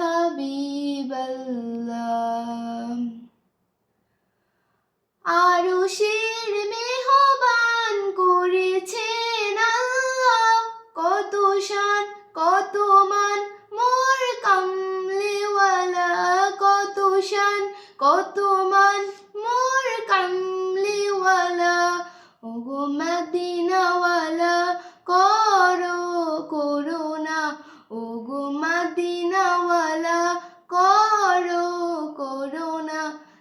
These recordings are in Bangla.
হাবিবাল্লাহ। আরশের মেহবান করেছেন আল্লাহ। কত শান কত মান মোর কামলেওয়ালা। কত শান কত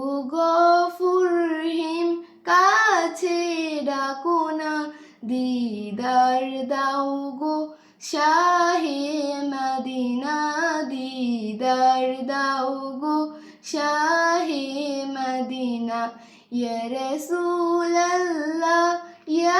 ও গো গফুর রহিম কাছে ডাকো না, দিদার দাও গো শাহে মদিনা, দিদার দাও গো শাহে মদিনা। ইয়া রাসূলাল্লাহ, ইয়া